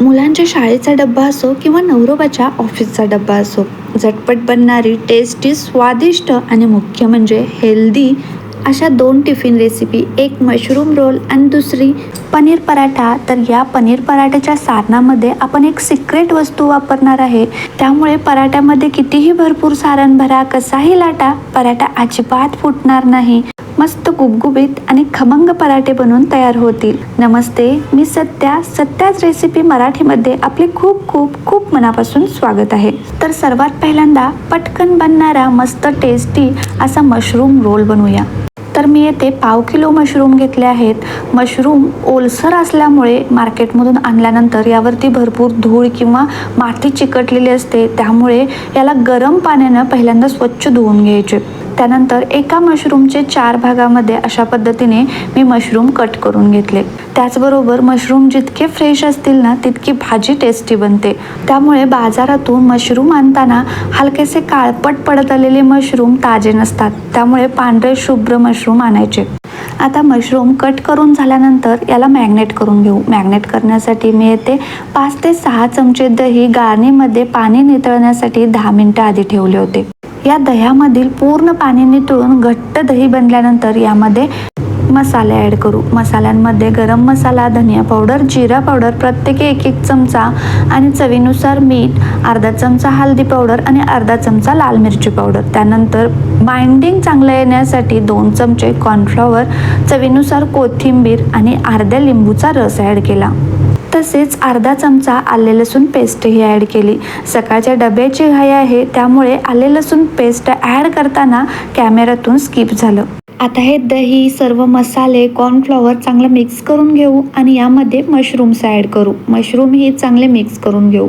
मुलांच्या शाळेचा डब्बा असो किंवा नवरोबाच्या ऑफिसचा डब्बा असो झटपट बनणारी टेस्टी स्वादिष्ट आणि मुख्य म्हणजे हेल्दी अशा दोन टिफिन रेसिपी एक मशरूम रोल आणि दुसरी पनीर पराठा. तर या पनीर पराठ्याच्या सारणामध्ये आपण एक सिक्रेट वस्तू वापरणार आहे. त्यामुळे पराठ्यामध्ये कितीही भरपूर सारण भरा कसाही लाटा पराठा अजिबात फुटणार नाही. मस्त गुबगुबीत आणि खमंग पराठे बनवून तयार होतील. नमस्ते मी सत्या. सत्याच रेसिपी मराठीमध्ये आपले खूप खूप खूप मनापासून स्वागत आहे. तर सर्वात पहिल्यांदा पटकन बनणारा मस्त टेस्टी असा मशरूम रोल बनवूया. तर मी येथे पाव किलो मशरूम घेतले आहेत. मशरूम ओलसर असल्यामुळे मार्केटमधून आणल्यानंतर यावरती भरपूर धूळ किंवा माती चिकटलेली असते. त्यामुळे याला गरम पाण्यानं पहिल्यांदा स्वच्छ धुवून घ्यायचे. त्यानंतर एका मशरूमचे चार भागामध्ये अशा पद्धतीने मी मशरूम कट करून घेतले. त्याचबरोबर मशरूम जितके फ्रेश असतील ना तितकी भाजी टेस्टी बनते. त्यामुळे बाजारातून मशरूम आणताना हलकेसे काळपट पडत आलेले मशरूम ताजे नसतात. त्यामुळे पांढरे शुभ्र मशरूम आणायचे. आता मशरूम कट करून झाल्यानंतर याला मॅग्नेट करून घेऊ. मॅग्नेट करण्यासाठी मी येथे पाच ते सहा चमचे दही गाळणीमध्ये पाणी नितळण्यासाठी दहा मिनटं आधी ठेवले होते. या दह्यामधील पूर्ण पाणी नितळून घट्ट दही बनल्यानंतर यामध्ये मसाले ॲड करू. मसाल्यांमध्ये गरम मसाला धनिया पावडर जिरा पावडर प्रत्येकी एक एक चमचा आणि चवीनुसार मीठ अर्धा चमचा हळदी पावडर आणि अर्धा चमचा लाल मिरची पावडर. त्यानंतर बाइंडिंग चांगलं येण्यासाठी दोन चमचे कॉर्नफ्लॉवर चवीनुसार कोथिंबीर आणि अर्ध्या लिंबूचा रस ॲड केला. तसेच अर्धा चमचा आले लसूण पेस्टही ॲड केली. सकाळच्या डब्याची घाई आहे त्यामुळे आले लसूण पेस्ट ॲड करताना कॅमेऱ्यातून स्किप झालं. आता हे दही सर्व मसाले कॉर्नफ्लॉवर चांगलं मिक्स करून घेऊ आणि यामध्ये मशरूम्स ॲड करू. मशरूम ही चांगले मिक्स करून घेऊ.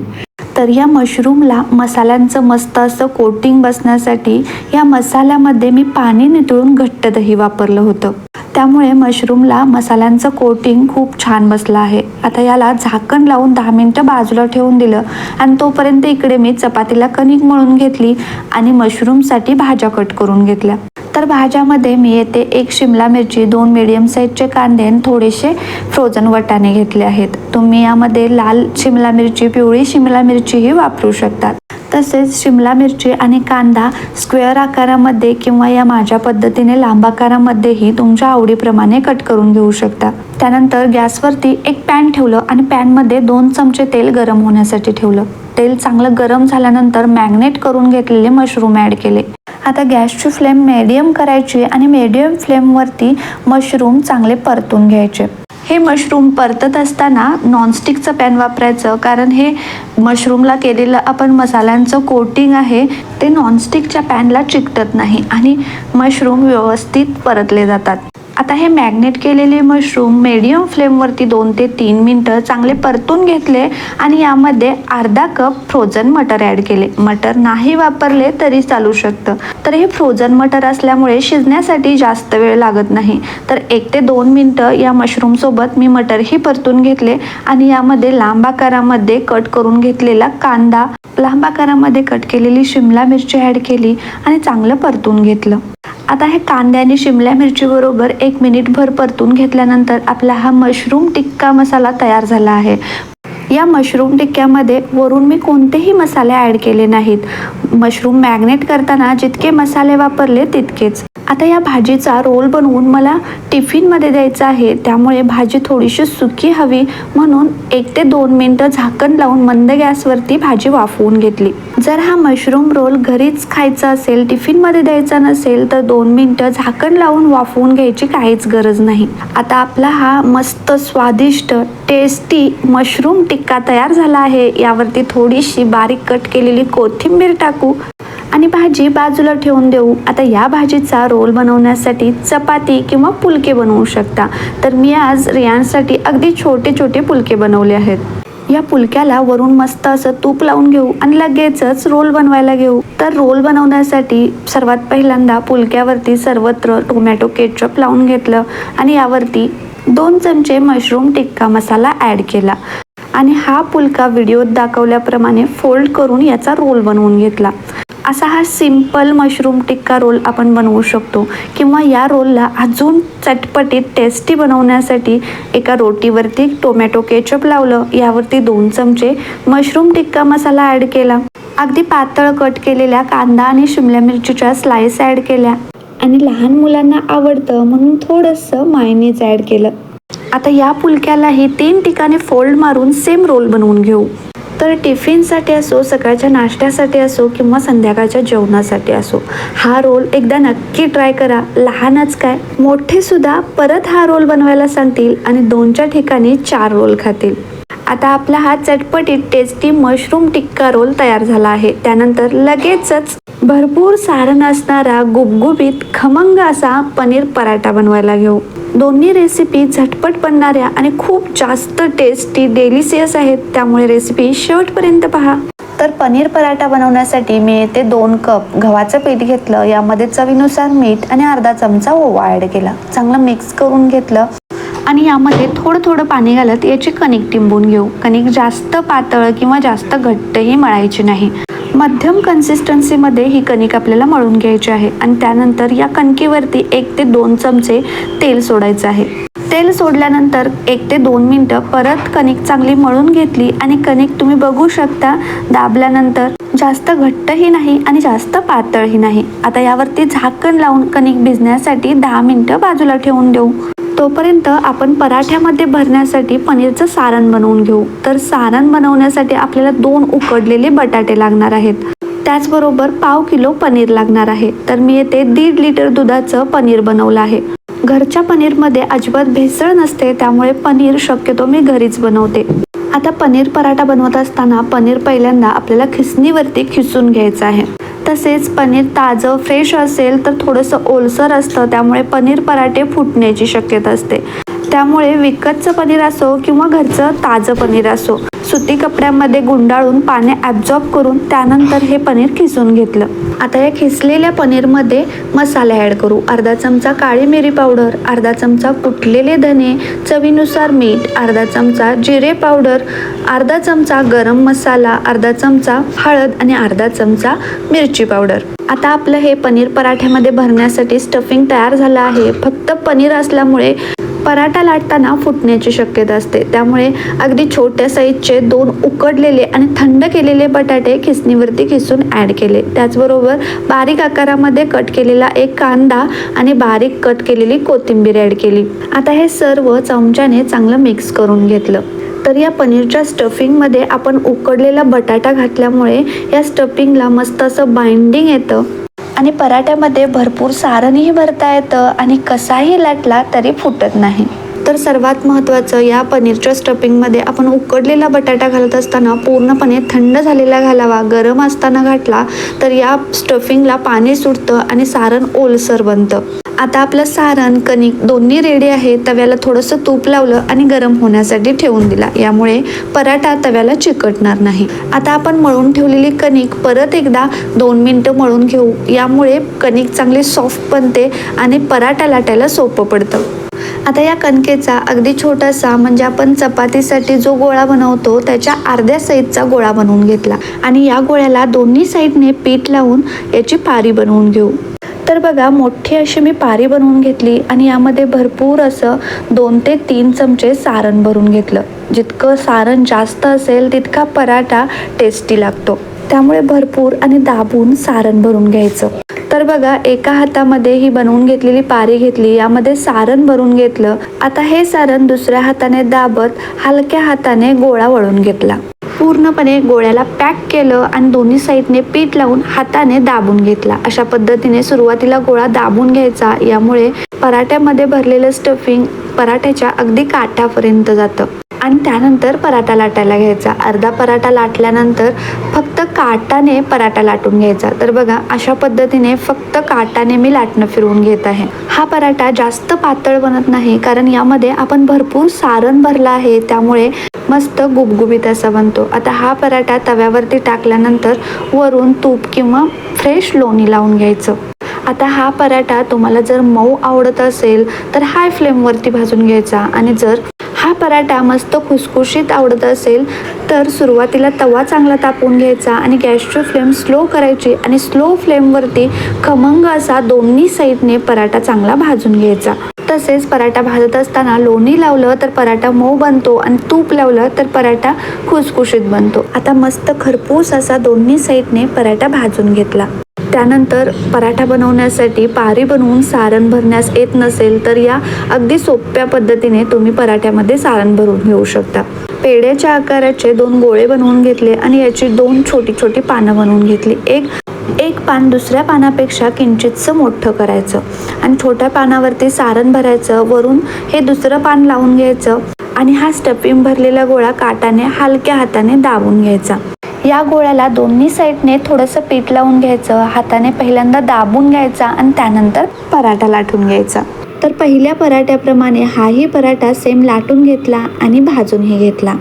तर या मशरूमला मसाल्यांचं मस्त असं कोटिंग बसण्यासाठी या मसाल्यामध्ये मी पाणी नितळून घट्ट दही वापरलं होतं. त्यामुळे मशरूमला मसाल्यांचं कोटिंग खूप छान बसलं आहे. आता याला झाकण लावून दहा मिनटं बाजूला ठेवून दिलं आणि तोपर्यंत इकडे मी चपातीला कणिक मळून घेतली आणि मशरूमसाठी भाज्या कट करून घेतल्या. तर भाज्यामध्ये मी येथे एक शिमला मिरची दोन मिडियम साईजचे कांदे आणि थोडेसे फ्रोझन वटाणे घेतले आहेत. तुम्ही यामध्ये लाल शिमला मिरची पिवळी शिमला मिरचीही वापरू शकतात तसेच शिमला मिरची आणि कांदा स्क्वेअर आकारामध्ये किंवा या माझ्या पद्धतीने लांब आकारामध्येही तुमच्या आवडीप्रमाणे कट करून घेऊ शकता. त्यानंतर गॅसवरती एक पॅन ठेवलं आणि पॅनमध्ये दोन चमचे तेल गरम होण्यासाठी ठेवलं. तेल चांगलं गरम झाल्यानंतर मॅग्नेट करून घेतलेले मशरूम ॲड केले. आता गॅसची फ्लेम मेडियम करायची आणि मेडियम फ्लेमवरती मशरूम चांगले परतून घ्यायचे. हे मशरूम परतत असताना नॉनस्टिकचं पॅन वापरायचं कारण हे मशरूमला केलेलं आपण मसाल्यांचं कोटिंग आहे ते नॉनस्टिकच्या पॅनला चिकटत नाही आणि मशरूम व्यवस्थित परतले जातात. आता हे मॅग्नेट केलेले मशरूम मीडियम फ्लेमवरती दोन ते तीन मिनटं चांगले परतून घेतले आणि यामध्ये अर्धा कप फ्रोझन मटर ॲड केले. मटर नाही वापरले तरी चालू शकतं. तर हे फ्रोझन मटर असल्यामुळे शिजण्यासाठी जास्त वेळ लागत नाही. तर एक ते दोन मिनटं या मशरूमसोबत मी मटरही परतून घेतले आणि यामध्ये लांब आकारामध्ये कट करून घेतलेला कांदा लांब आकारामध्ये कट केलेली शिमला मिरची ॲड केली आणि चांगलं परतून घेतलं. आता हे कांदे आणि शिमल्या मिरचीबरोबर एक मिनिटभर परतून घेतल्यानंतर आपला हा मशरूम टिक्का मसाला तयार झाला आहे. या मशरूम टिक्क्यामध्ये वरून मी कोणतेही मसाले ॲड केले नाहीत. मशरूम मॅग्नेट करताना जितके मसाले वापरले तितकेच. आता या भाजीचा रोल बनवून मला टिफिनमध्ये द्यायचा आहे. त्यामुळे भाजी थोडीशी सुकी हवी म्हणून एक ते दोन मिनटं झाकण लावून मंद गॅसवरती भाजी वाफवून घेतली. जर हा मशरूम रोल घरीच खायचा असेल टिफिनमध्ये द्यायचा नसेल तर दोन मिनटं झाकण लावून वाफवून घ्यायची काहीच गरज नाही. आता आपला हा मस्त स्वादिष्ट टेस्टी मशरूम टिक्का तयार झाला आहे. यावरती थोडीशी बारीक कट केलेली कोथिंबीर टाकू आणि भाजी बाजूला ठेवून देऊ. आता या भाजीचा रोल बनवण्यासाठी चपाती किंवा पुलके बनवू शकता. तर मी आज रियांसाठी अगदी छोटे छोटे पुलके बनवले आहेत. या पुलक्याला वरून मस्त असं तूप लावून घेऊ आणि लगेचच रोल बनवायला घेऊ. तर रोल बनवण्यासाठी सर्वात पहिल्यांदा पुलक्यावरती सर्वत्र टोमॅटो केचप लावून घेतलं आणि यावरती दोन चमचे मशरूम टिक्का मसाला ॲड केला. आणि हा पुलका व्हिडिओत दाखवल्याप्रमाणे फोल्ड करून याचा रोल बनवून घेतला. असा हा सिंपल मशरूम टिक्का रोल आपण बनवू शकतो. किंवा या रोलला अजून चटपटीत टेस्टी बनवण्यासाठी एका रोटीवरती टोमॅटो केचप लावलं. यावरती दोन चमचे मशरूम टिक्का मसाला ॲड केला. अगदी पातळ कट केलेल्या कांदा आणि शिमला मिरचीच्या स्लाइस ॲड केल्या. आणि लहान मुलांना आवडतं म्हणून थोडंसं मायनीज ॲड केलं. आता या पुलक्यालाही तीन ठिकाणी फोल्ड मारून सेम रोल बनवून घेऊ. तर टिफिनसाठी असो सकाळच्या नाश्त्यासाठी असो किंवा संध्याकाळच्या जेवणासाठी असो हा रोल एकदा नक्की ट्राय करा. लहानच काय. मोठेसुद्धा परत हा रोल बनवायला सांगतील आणि दोनच्या ठिकाणी चार रोल खातील. आता आपला हा चटपटीत टेस्टी मशरूम टिक्का रोल तयार झाला आहे. त्यानंतर लगेचच भरपूर सारण असणारा गुबगुबीत खमंग असा पनीर पराठा बनवायला घेऊ. दोन्ही रेसिपी झटपट बनणाऱ्या आणि खूप जास्त टेस्टी डेलिशियस आहेत. त्यामुळे रेसिपी शेवटपर्यंत पहा. तर पनीर पराठा बनवण्यासाठी मी येथे दोन कप गव्हाचं पीठ घेतलं. यामध्ये चवीनुसार मीठ आणि अर्धा चमचा ओवा ॲड केला. चांगलं मिक्स करून घेतलं. आणि यामध्ये थोडं थोडं पाणी घालत याची कणिक टिंबून घेऊ. कणिक जास्त पातळ किंवा जास्त घट्टही मळायची नाही. मध्यम कन्सिस्टन्सीमध्ये ही कणिक आपल्याला मळून घ्यायची आहे. आणि त्यानंतर या कणकीवरती एक ते दोन चमचे तेल सोडायचं आहे. तेल सोडल्यानंतर एक ते दोन मिनटं परत कणिक चांगली मळून घेतली आणि कणिक तुम्ही बघू शकता दाबल्यानंतर जास्त घट्टही नाही आणि जास्त पातळही नाही. आता यावरती झाकण लावून कणिक भिजण्यासाठी दहा मिनटं बाजूला ठेवून देऊ. तोपर्यंत आपण पराठ्यामध्ये भरण्यासाठी पनीरचं सारण बनवून घेऊ. तर सारण बनवण्यासाठी आपल्याला दोन उकडलेले बटाटे लागणार आहेत. त्याचबरोबर पाव किलो पनीर लागणार आहे. तर मी येथे दीड लिटर दुधाचं पनीर बनवलं आहे. घरच्या पनीरमध्ये अजिबात भेसळ नसते त्यामुळे पनीर शक्यतो मी घरीच बनवते. आता पनीर पराठा बनवत असताना पनीर पहिल्यांदा आपल्याला खिसणीवरती खिसून घ्यायचं आहे. तसेच पनीर ताजं फ्रेश असेल तर थोडंसं ओलसर असतं. त्यामुळे पनीर पराठे फुटण्याची शक्यता असते. त्यामुळे विकतचं पनीर असो किंवा घरचं ताजं पनीर असो सुती कपड्यामध्ये गुंडाळून पाणी ॲब्झॉर्ब करून त्यानंतर हे पनीर खिसून घेतलं. आता या खिसलेल्या पनीरमध्ये मसाले ॲड करू. अर्धा चमचा काळी मिरी पावडर अर्धा चमचा कुटलेले धने चवीनुसार मीठ अर्धा चमचा जिरे पावडर अर्धा चमचा गरम मसाला अर्धा चमचा हळद आणि अर्धा चमचा मिरची पावडर आता आपलं हे पनीर पराठ्यामध्ये भरण्यासाठी स्टफिंग तयार झालं आहे. फक्त पनीर असल्यामुळे पराठा लाटताना फुटण्याची शक्यता असते. त्यामुळे अगदी छोट्या साईजचे दोन उकडलेले आणि थंड केलेले बटाटे खिसणीवरती खिसून ॲड केले. त्याचबरोबर बारीक आकारामध्ये कट केलेला एक कांदा आणि बारीक कट केलेली कोथिंबीर ॲड केली. आता हे सर्व चमच्याने चांगलं मिक्स करून घेतलं. तर या पनीरच्या स्टफिंगमध्ये आपण उकडलेला बटाटा घातल्यामुळे या स्टफिंगला मस्त असं बाइंडिंग येतं. आणि पराठ्यामध्ये भरपूर सारणही भरता येतं आणि कसाही लाटला तरी फुटत नाही. तर सर्वात महत्त्वाचं या पनीरच्या स्टफिंगमध्ये आपण उकडलेला बटाटा घालत असताना पूर्णपणे थंड झालेला घालावा गरम असताना घातला तर या स्टफिंगला पाणी सुटतं आणि सारण ओलसर बनतं. आता आपलं सारण कणिक दोन्ही रेडी आहे तव्याला थोडंसं तूप लावलं आणि गरम होण्यासाठी ठेवून दिला. यामुळे पराठा तव्याला चिकटणार नाही. आता आपण मळून ठेवलेली कणिक परत एकदा दोन मिनटं मळून घेऊ. यामुळे कणिक चांगली सॉफ्ट बनते आणि पराठा लाटायला सोपं पडतं. आता या कणकेचा अगदी छोटासा म्हणजे आपण चपातीसाठी जो गोळा बनवतो त्याच्या अर्ध्या साईजचा गोळा बनवून घेतला. आणि या गोळ्याला दोन्ही साईडने पीठ लावून याची पारी बनवून घेऊ. तर बघा मोठी अशी मी पारी बनवून घेतली आणि यामध्ये भरपूर असं दोन ते तीन चमचे सारण भरून घेतलं. जितकं सारण जास्त असेल तितका पराठा टेस्टी लागतो. त्यामुळे भरपूर आणि दाबून सारण भरून घ्यायचं. तर बघा एका हातामध्ये ही बनवून घेतलेली पारी घेतली यामध्ये सारण भरून घेतलं. आता हे सारण दुसऱ्या हाताने दाबत हलक्या हाताने गोळा वळून घेतला. पूर्णपणे गोळ्याला पॅक केलं आणि दोन्ही साईडने पीठ लावून हाताने दाबून घेतला. अशा पद्धतीने सुरुवातीला गोळा दाबून घ्यायचा. यामुळे पराठ्यामध्ये भरलेलं स्टफिंग पराठ्याच्या अगदी काठापर्यंत जातं. आणि त्यानंतर पराठा लाटायला घ्यायचा. अर्धा पराठा लाटल्यानंतर फक्त काटाने पराठा लाटून घ्यायचा. तर बघा अशा पद्धतीने फक्त काटाने मी लाटणं फिरवून घेत आहे. हा पराठा जास्त पातळ बनत नाही कारण यामध्ये आपण भरपूर सारण भरलं आहे. त्यामुळे मस्त गुबगुबीत असा बनतो. आता हा पराठा तव्यावरती टाकल्यानंतर वरून तूप किंवा फ्रेश लोणी लावून घ्यायचं. आता हा पराठा तुम्हाला जर मऊ आवडत असेल तर हाय फ्लेमवरती भाजून घ्यायचा. आणि जर हा पराठा मस्त खुसखुशीत आवडत असेल तर सुरुवातीला तवा चांगला तापवून घ्यायचा आणि गॅसची फ्लेम स्लो करायची आणि स्लो फ्लेमवरती खमंग असा दोन्ही साईडने पराठा चांगला भाजून घ्यायचा. तसेच पराठा भाजत असताना लोणी लावलं तर पराठा मऊ बनतो आणि तूप लावलं तर पराठा खुसखुशीत बनतो. आता मस्त खरपूस असा दोन्ही साईडने पराठा भाजून घेतला. त्यानंतर पराठा बनवण्यासाठी पारी बनवून सारण भरण्यास येत नसेल तर या अगदी सोप्या पद्धतीने तुम्ही पराठ्यामध्ये सारण भरून घेऊ शकता. पेढ्याच्या आकाराचे दोन गोळे बनवून घेतले आणि याची दोन छोटी छोटी पानं बनवून घेतली. एक एक पान दुसऱ्या पानापेक्षा किंचितचं मोठं करायचं. आणि छोट्या पानावरती सारण भरायचं वरून हे दुसरं पान लावून घ्यायचं आणि हा स्टफिंग भरलेला गोळा काटाने हलक्या हाताने दाबून घ्यायचा. या गोळ्याला दोन्ही साईडने थोडंसं पीठ लावून घ्यायचं हाताने पहिल्यांदा दाबून घ्यायचा आणि त्यानंतर पराठा लाटून घ्यायचा. तर पहिल्या पराठ्याप्रमाणे हाही पराठा सेम लाटून घेतला आणि भाजूनही घेतला.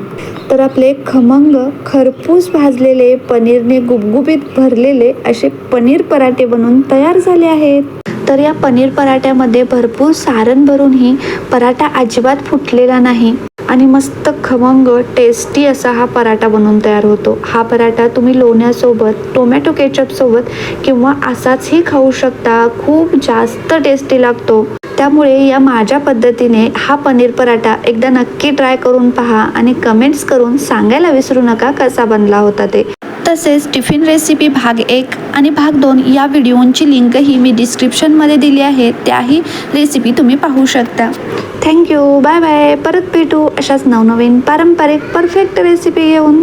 तर आपले खमंग खरपूस भाजलेले पनीरने गुबगुबीत भरलेले असे पनीर पराठे बनून तयार झाले आहेत. तर या पनीर पराठ्यामध्ये भरपूर सारण भरूनही पराठा अजिबात फुटलेला नाही आणि मस्त खमंग टेस्टी असा हा पराठा बनवून तयार होतो. हा पराठा तुम्ही लोण्यासोबत टोमॅटो केचपसोबत किंवा असाचही खाऊ शकता. खूप जास्त टेस्टी लागतो. त्यामुळे या माझ्या पद्धतीने हा पनीर पराठा एकदा नक्की ट्राय करून पहा आणि कमेंट्स करून सांगायला विसरू नका कसा बनला होता ते. तसेच टिफिन रेसिपी भाग एक आणि भाग दोन या व्हिडिओंची लिंकही मी डिस्क्रिप्शनमध्ये दिली आहे. त्याही रेसिपी तुम्ही पाहू शकता. थँक्यू बाय बाय परत भेटू अशाच नवनवीन पारंपरिक परफेक्ट रेसिपी घेऊन.